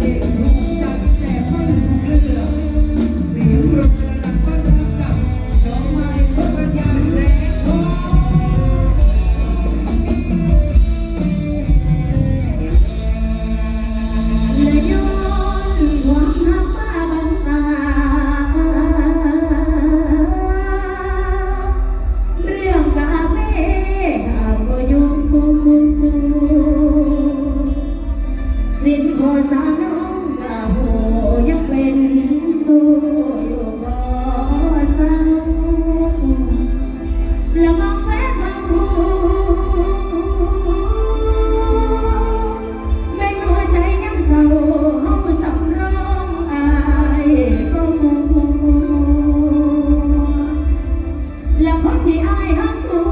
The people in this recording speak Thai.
Yeah. ที่อายหักหนู